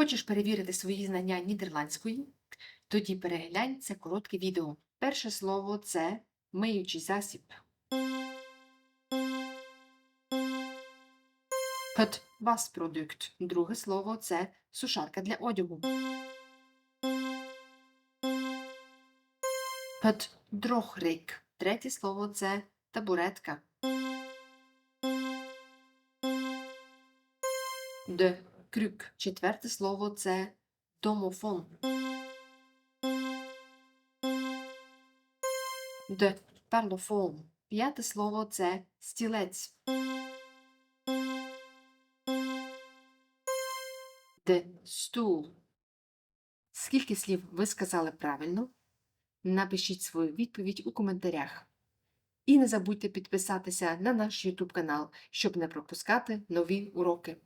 Хочеш перевірити свої знання нідерландської? Тоді переглянь це коротке відео. Перше слово це миючий засіб. Het wasproduct. Друге слово це сушарка для одягу. Het drogrek. Третє слово це табуретка. De крюк. Четверте слово це домофон. De перлофон. П'яте слово це стілець. De стул. Скільки слів ви сказали правильно? Напишіть свою відповідь у коментарях. І не забудьте підписатися на наш YouTube канал, щоб не пропускати нові уроки.